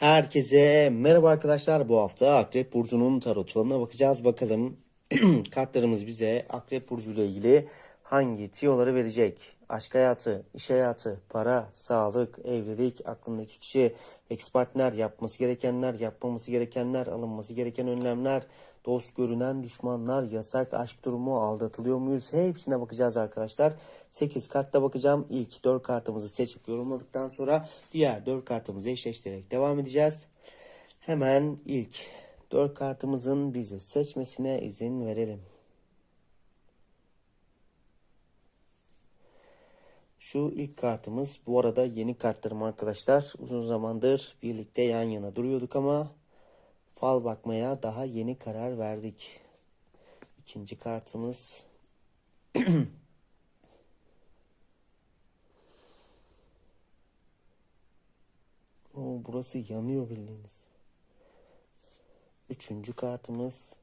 Herkese merhaba arkadaşlar. Bu hafta Akrep Burcu'nun tarot falına bakacağız. Bakalım kartlarımız bize Akrep Burcu ile ilgili hangi tiyoları verecek? Aşk hayatı, iş hayatı, para, sağlık, evlilik, aklındaki kişi, ex partner, yapması gerekenler, yapmaması gerekenler, alınması gereken önlemler, dost görünen düşmanlar, yasak aşk durumu, aldatılıyor muyuz? Hepsine bakacağız arkadaşlar. 8 kartta bakacağım. İlk 4 kartımızı seçip yorumladıktan sonra diğer 4 kartımızı eşleştirerek devam edeceğiz. Hemen ilk 4 kartımızın bizi seçmesine izin verelim. Şu ilk kartımız bu arada yeni kartlarım arkadaşlar. Uzun zamandır birlikte yan yana duruyorduk ama fal bakmaya daha yeni karar verdik. İkinci kartımız Oo, burası yanıyor bildiğiniz. Üçüncü kartımız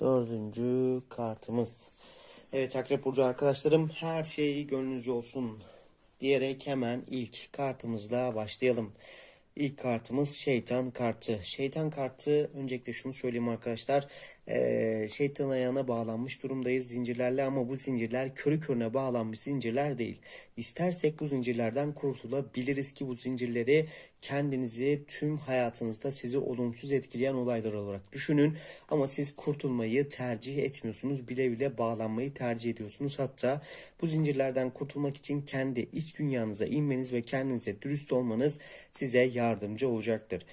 Dördüncü kartımız. Evet Akrep Burcu arkadaşlarım her şey gönlünüzce olsun diyerek hemen ilk kartımızla başlayalım. İlk kartımız şeytan kartı. Şeytan kartı öncelikle şunu söyleyeyim arkadaşlar. Ee, şeytan ayağına bağlanmış durumdayız zincirlerle ama bu zincirler körü körüne bağlanmış zincirler değil. İstersek bu zincirlerden kurtulabiliriz ki bu zincirleri kendinizi tüm hayatınızda sizi olumsuz etkileyen olaylar olarak düşünün. Ama siz kurtulmayı tercih etmiyorsunuz. Bile bile bağlanmayı tercih ediyorsunuz. Hatta bu zincirlerden kurtulmak için kendi iç dünyanıza inmeniz ve kendinize dürüst olmanız size yardımcı olacaktır.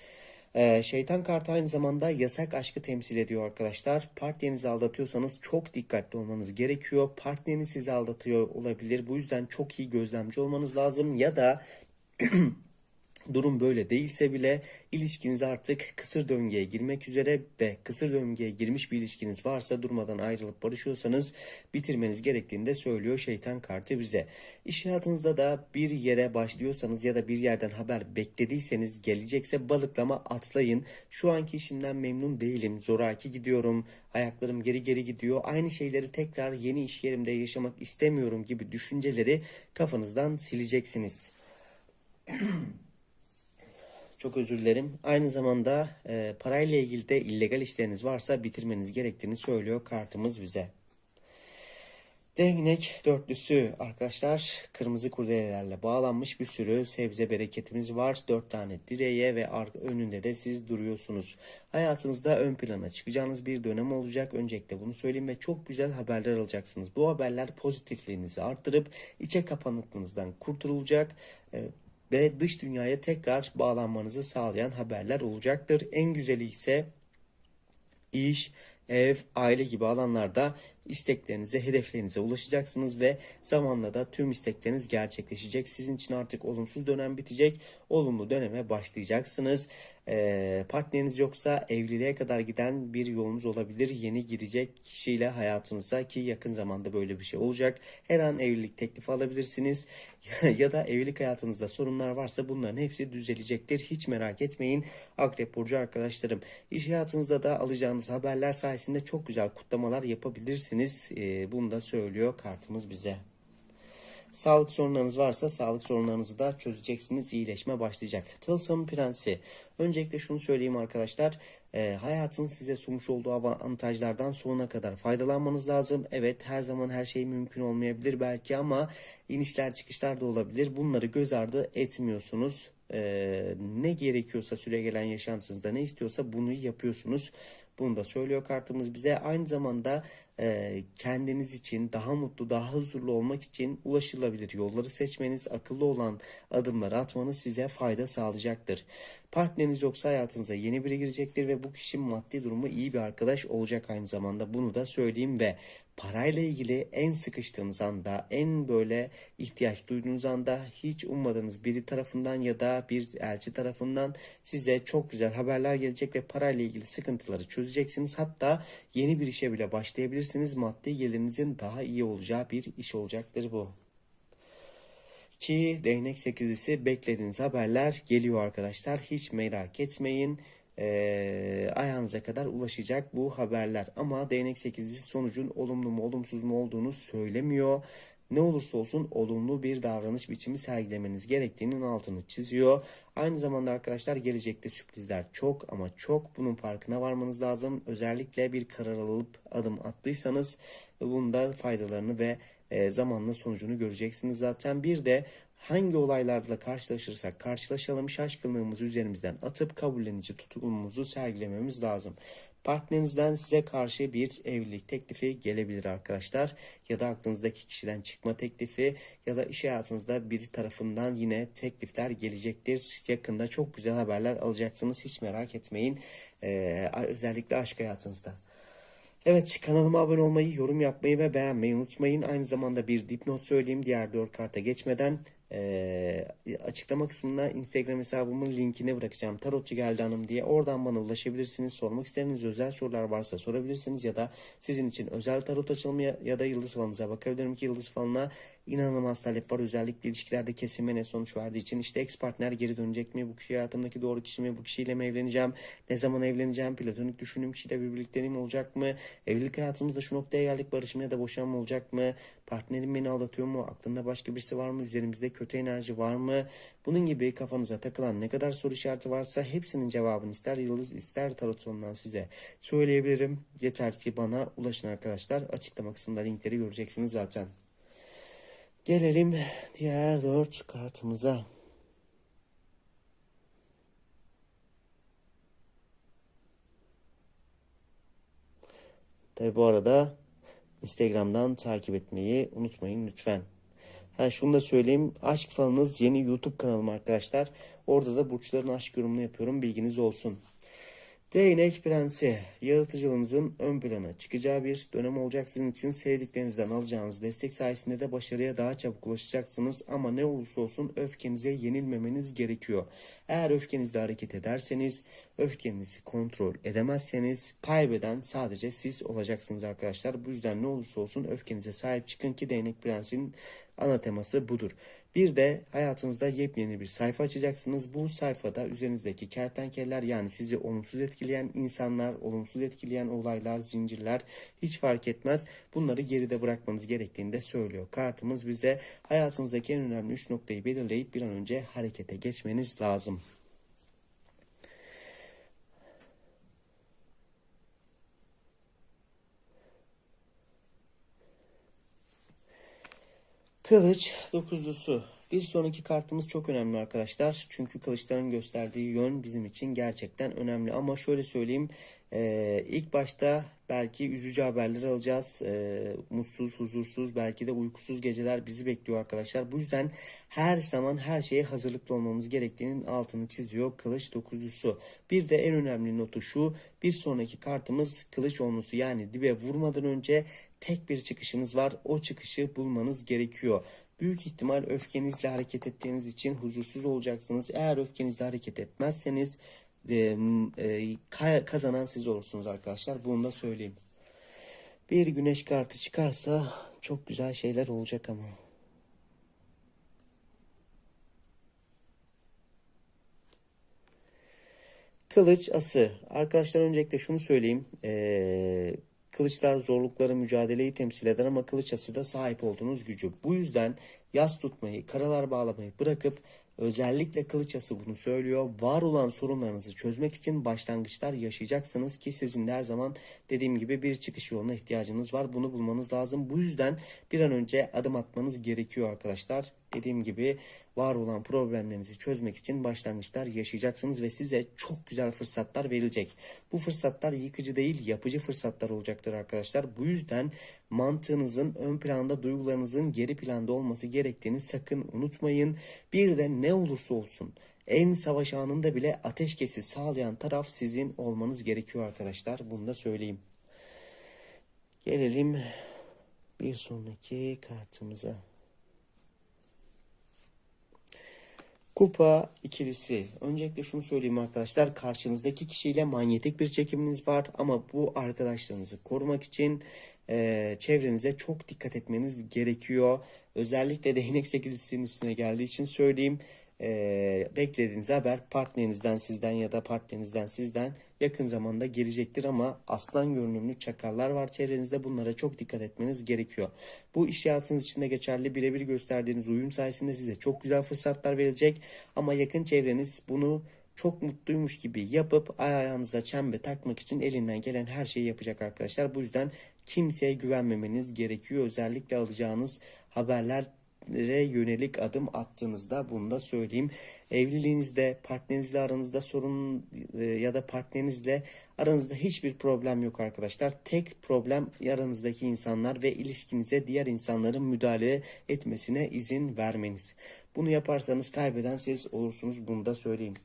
Ee, şeytan kartı aynı zamanda yasak aşkı temsil ediyor arkadaşlar. Partnerinizi aldatıyorsanız çok dikkatli olmanız gerekiyor. Partneriniz sizi aldatıyor olabilir. Bu yüzden çok iyi gözlemci olmanız lazım. Ya da durum böyle değilse bile ilişkiniz artık kısır döngüye girmek üzere ve kısır döngüye girmiş bir ilişkiniz varsa durmadan ayrılıp barışıyorsanız bitirmeniz gerektiğini de söylüyor şeytan kartı bize. İş hayatınızda da bir yere başlıyorsanız ya da bir yerden haber beklediyseniz gelecekse balıklama atlayın. Şu anki işimden memnun değilim. Zoraki gidiyorum. Ayaklarım geri geri gidiyor. Aynı şeyleri tekrar yeni iş yerimde yaşamak istemiyorum gibi düşünceleri kafanızdan sileceksiniz. Çok özür dilerim. Aynı zamanda e, parayla ilgili de illegal işleriniz varsa bitirmeniz gerektiğini söylüyor kartımız bize. Değnek dörtlüsü arkadaşlar kırmızı kurdelelerle bağlanmış bir sürü sebze bereketimiz var. Dört tane direğe ve önünde de siz duruyorsunuz. Hayatınızda ön plana çıkacağınız bir dönem olacak. Öncelikle bunu söyleyeyim ve çok güzel haberler alacaksınız. Bu haberler pozitifliğinizi arttırıp içe kapanıklığınızdan kurtulacak. E, ve dış dünyaya tekrar bağlanmanızı sağlayan haberler olacaktır. En güzeli ise iş, ev, aile gibi alanlarda isteklerinize, hedeflerinize ulaşacaksınız ve zamanla da tüm istekleriniz gerçekleşecek. Sizin için artık olumsuz dönem bitecek, olumlu döneme başlayacaksınız. Ee, partneriniz yoksa evliliğe kadar giden bir yolunuz olabilir. Yeni girecek kişiyle hayatınıza ki yakın zamanda böyle bir şey olacak. Her an evlilik teklifi alabilirsiniz ya da evlilik hayatınızda sorunlar varsa bunların hepsi düzelecektir. Hiç merak etmeyin Akrep Burcu arkadaşlarım. İş hayatınızda da alacağınız haberler sayesinde çok güzel kutlamalar yapabilirsiniz. Ee, bunu da söylüyor kartımız bize. Sağlık sorunlarınız varsa sağlık sorunlarınızı da çözeceksiniz. İyileşme başlayacak. Tılsım Prensi. Öncelikle şunu söyleyeyim arkadaşlar. E, hayatın size sunmuş olduğu avantajlardan sonuna kadar faydalanmanız lazım. Evet her zaman her şey mümkün olmayabilir belki ama inişler çıkışlar da olabilir. Bunları göz ardı etmiyorsunuz. E, ne gerekiyorsa süre gelen yaşantınızda ne istiyorsa bunu yapıyorsunuz. Bunu da söylüyor kartımız bize. Aynı zamanda e, kendiniz için daha mutlu, daha huzurlu olmak için ulaşılabilir yolları seçmeniz, akıllı olan adımları atmanız size fayda sağlayacaktır. Partneriniz yoksa hayatınıza yeni biri girecektir ve bu kişi maddi durumu iyi bir arkadaş olacak aynı zamanda. Bunu da söyleyeyim ve parayla ilgili en sıkıştığınız anda, en böyle ihtiyaç duyduğunuz anda hiç ummadığınız biri tarafından ya da bir elçi tarafından size çok güzel haberler gelecek ve parayla ilgili sıkıntıları çözeceksiniz. Hatta yeni bir işe bile başlayabilirsiniz. Maddi gelirinizin daha iyi olacağı bir iş olacaktır bu. Ki değnek sekizlisi beklediğiniz haberler geliyor arkadaşlar. Hiç merak etmeyin. e, ayağınıza kadar ulaşacak bu haberler. Ama değnek 8'lisi sonucun olumlu mu olumsuz mu olduğunu söylemiyor. Ne olursa olsun olumlu bir davranış biçimi sergilemeniz gerektiğinin altını çiziyor. Aynı zamanda arkadaşlar gelecekte sürprizler çok ama çok bunun farkına varmanız lazım. Özellikle bir karar alıp adım attıysanız bunun da faydalarını ve e, zamanla sonucunu göreceksiniz zaten. Bir de hangi olaylarla karşılaşırsak karşılaşalım şaşkınlığımızı üzerimizden atıp kabullenici tutumumuzu sergilememiz lazım. Partnerinizden size karşı bir evlilik teklifi gelebilir arkadaşlar. Ya da aklınızdaki kişiden çıkma teklifi ya da iş hayatınızda bir tarafından yine teklifler gelecektir. Yakında çok güzel haberler alacaksınız. Hiç merak etmeyin. Ee, özellikle aşk hayatınızda. Evet kanalıma abone olmayı, yorum yapmayı ve beğenmeyi unutmayın. Aynı zamanda bir dipnot söyleyeyim diğer dört karta geçmeden. Ee, açıklama kısmına Instagram hesabımın linkini bırakacağım. Tarotçu geldi hanım diye. Oradan bana ulaşabilirsiniz. Sormak istediğiniz özel sorular varsa sorabilirsiniz. Ya da sizin için özel tarot açılımı ya, da yıldız falınıza bakabilirim ki yıldız falına inanılmaz talep var. Özellikle ilişkilerde kesinme ne sonuç verdiği için. işte ex partner geri dönecek mi? Bu kişi hayatımdaki doğru kişi mi? Bu kişiyle mi evleneceğim? Ne zaman evleneceğim? Platonik düşündüğüm kişiyle bir birlikteliğim olacak mı? Evlilik hayatımızda şu noktaya geldik barışma ya da boşanma olacak mı? Partnerim beni aldatıyor mu? Aklında başka birisi var mı? Üzerimizde kötü enerji var mı? Bunun gibi kafanıza takılan ne kadar soru işareti varsa hepsinin cevabını ister yıldız ister tarot ondan size söyleyebilirim. Yeter ki bana ulaşın arkadaşlar. Açıklama kısmında linkleri göreceksiniz zaten. Gelelim diğer dört kartımıza. Tabi bu arada Instagram'dan takip etmeyi unutmayın lütfen. Ha şunu da söyleyeyim. Aşk falınız yeni YouTube kanalım arkadaşlar. Orada da burçların aşk yorumunu yapıyorum. Bilginiz olsun. Değnek Prensi, yaratıcılığınızın ön plana çıkacağı bir dönem olacak sizin için. Sevdiklerinizden alacağınız destek sayesinde de başarıya daha çabuk ulaşacaksınız. Ama ne olursa olsun öfkenize yenilmemeniz gerekiyor. Eğer öfkenizle hareket ederseniz, öfkenizi kontrol edemezseniz kaybeden sadece siz olacaksınız arkadaşlar. Bu yüzden ne olursa olsun öfkenize sahip çıkın ki Değnek Prensi'nin ana teması budur. Bir de hayatınızda yepyeni bir sayfa açacaksınız. Bu sayfada üzerinizdeki kertenkeleler yani sizi olumsuz etkileyen insanlar, olumsuz etkileyen olaylar, zincirler hiç fark etmez. Bunları geride bırakmanız gerektiğini de söylüyor. Kartımız bize hayatınızdaki en önemli 3 noktayı belirleyip bir an önce harekete geçmeniz lazım. Kılıç dokuzlusu. Bir sonraki kartımız çok önemli arkadaşlar. Çünkü kılıçların gösterdiği yön bizim için gerçekten önemli. Ama şöyle söyleyeyim. E, ilk başta belki üzücü haberler alacağız. E, mutsuz, huzursuz, belki de uykusuz geceler bizi bekliyor arkadaşlar. Bu yüzden her zaman her şeye hazırlıklı olmamız gerektiğinin altını çiziyor kılıç dokuzlusu. Bir de en önemli notu şu. Bir sonraki kartımız kılıç onlusu. Yani dibe vurmadan önce tek bir çıkışınız var. O çıkışı bulmanız gerekiyor. Büyük ihtimal öfkenizle hareket ettiğiniz için huzursuz olacaksınız. Eğer öfkenizle hareket etmezseniz e, e, kazanan siz olursunuz arkadaşlar. Bunu da söyleyeyim. Bir güneş kartı çıkarsa çok güzel şeyler olacak ama. Kılıç ası. Arkadaşlar öncelikle şunu söyleyeyim. Ee, Kılıçlar zorlukları mücadeleyi temsil eder ama kılıç ası da sahip olduğunuz gücü. Bu yüzden yas tutmayı, karalar bağlamayı bırakıp özellikle kılıç ası bunu söylüyor. Var olan sorunlarınızı çözmek için başlangıçlar yaşayacaksınız ki sizin de her zaman dediğim gibi bir çıkış yoluna ihtiyacınız var. Bunu bulmanız lazım. Bu yüzden bir an önce adım atmanız gerekiyor arkadaşlar. Dediğim gibi var olan problemlerinizi çözmek için başlangıçlar yaşayacaksınız ve size çok güzel fırsatlar verilecek. Bu fırsatlar yıkıcı değil, yapıcı fırsatlar olacaktır arkadaşlar. Bu yüzden mantığınızın ön planda, duygularınızın geri planda olması gerektiğini sakın unutmayın. Bir de ne olursa olsun en savaş anında bile ateşkesi sağlayan taraf sizin olmanız gerekiyor arkadaşlar. Bunu da söyleyeyim. Gelelim bir sonraki kartımıza. Kupa ikilisi. Öncelikle şunu söyleyeyim arkadaşlar. Karşınızdaki kişiyle manyetik bir çekiminiz var. Ama bu arkadaşlarınızı korumak için e, çevrenize çok dikkat etmeniz gerekiyor. Özellikle değnek sekilisinin üstüne geldiği için söyleyeyim. E, beklediğiniz haber partnerinizden sizden ya da partnerinizden sizden yakın zamanda gelecektir ama aslan görünümlü çakallar var çevrenizde bunlara çok dikkat etmeniz gerekiyor. Bu iş hayatınız içinde geçerli birebir gösterdiğiniz uyum sayesinde size çok güzel fırsatlar verilecek ama yakın çevreniz bunu çok mutluymuş gibi yapıp ayağınıza çembe takmak için elinden gelen her şeyi yapacak arkadaşlar. Bu yüzden kimseye güvenmemeniz gerekiyor. Özellikle alacağınız haberlere yönelik adım attığınızda bunu da söyleyeyim. Evliliğinizde, partnerinizle aranızda sorun e, ya da partnerinizle aranızda hiçbir problem yok arkadaşlar. Tek problem aranızdaki insanlar ve ilişkinize diğer insanların müdahale etmesine izin vermeniz. Bunu yaparsanız kaybeden siz olursunuz. Bunu da söyleyeyim.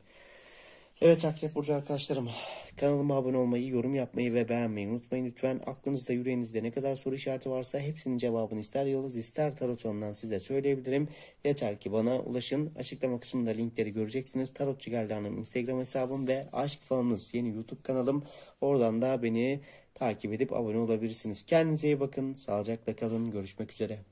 Evet Akrep Burcu arkadaşlarım kanalıma abone olmayı, yorum yapmayı ve beğenmeyi unutmayın lütfen. Aklınızda yüreğinizde ne kadar soru işareti varsa hepsinin cevabını ister yıldız ister tarotondan size söyleyebilirim. Yeter ki bana ulaşın. Açıklama kısmında linkleri göreceksiniz. Tarotçu Gelda'nın Instagram hesabım ve Aşk Falanız yeni YouTube kanalım. Oradan da beni takip edip abone olabilirsiniz. Kendinize iyi bakın. Sağlıcakla kalın. Görüşmek üzere.